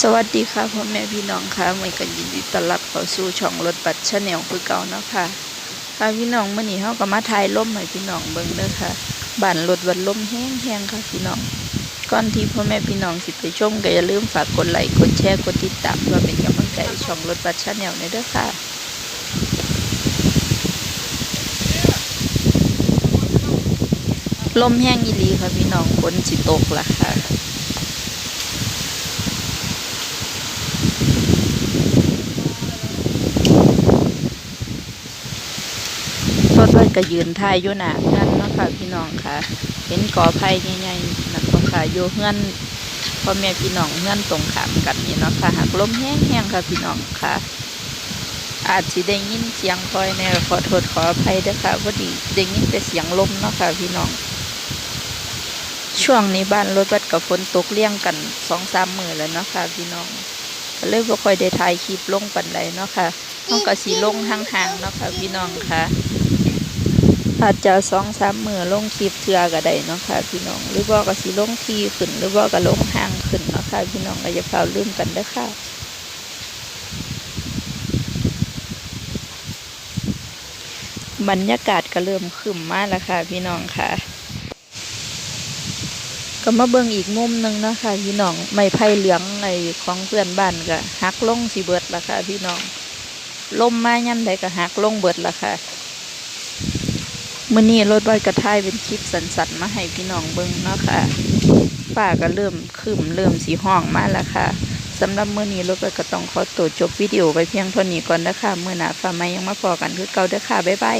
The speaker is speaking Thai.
สวัสดีค่ะพ่อแม่พี่น้องค่ะมื่อกันยินดีต้อนรับเข้าสู่ช่องรถบัสชาแนลคือเก่าเนาะค่ะค่ะพี่น้องมื่อนี้เฮาก็มาถ่ายลมให้พี่น้องเบิ่งเด้อค่ะบ้านรถบัสลมแห้งๆค่ะพี่น้องก่อนที่พ่อแม่พี่น้องสิไปชมก็อย่าลืมฝากกดไลค์กดแชร์กดติดตามเพื่อเป็นกำลังใจช่องรถบัสชาแนลในเด้อค่ะลมแห้งอีหลีค่ะพี่น้องฝนสิตกละค่ะ รถไฟก็ยืนถ่ายอยู่หน้าเฮือนเนาะค่ะพี่น้องค่ะ เห็นกอไผ่ใหญ่ๆนั่นก็ค่ะอยู่เฮือนพ่อแม่พี่น้องเฮือนตรงขามกันนี่เนาะค่ะหักลมแห้งๆค่ะพี่น้องค่ะ อาจสิได้ยินเสียงคอยแน่ขอโทษขออภัยเด้อค่ะพอดีได้ยินแต่เสียงลมเนาะค่ะพี่น้องช่วงนี้บ้านรถบัสกับฝนตกเลี่ยงกันสองสามมือแล้วเนาะค่ะพี่น้องก็เลยบ่ค่อยได้ถ่ายคลิปลงปันใดเนาะค่ะต้องก็สีลงห่างๆเนาะค่ะพี่น้องค่ะ อาจจะสองสามมือลงคลิปเทือก็ได้เนาะค่ะพี่น้อง หรือว่าก็สิลงทีขึ้น หรือว่าก็ลงห่างขึ้นเนาะค่ะพี่น้องก็อย่าเฝ้าลืมกันเด้อค่ะบรรยากาศก็เริ่มขึ้นมากแล้วค่ะ พี่น้องค่ะ ก็มาเบิ่งอีกมุมหนึงนะคะพี่น้องไม้ไผ่เหลืองไอ้ของเพื่อนบ้านก็หักลงสิเบิดละค่ะ พี่น้องลมมาย่ำใดก็หักลงเบิดละค่ะ มื่อนี้รถบัสกระทายเป็นคลิปสันสันมาให้พี่น้องเบิ้งเนาะค่ะป้าก็เริ่มคืมเริ่มสีห้องมาแล้วค่ะสำหรับมื่อนี้รถบัสก็ต้องขอตัวจบวิดีโอไปเพียงเท่านี้ก่อนนะคะมื่อหน้าฟ้าใหม่ยังมาพอกันคือเก่าเด้อค่ะบ๊ายบาย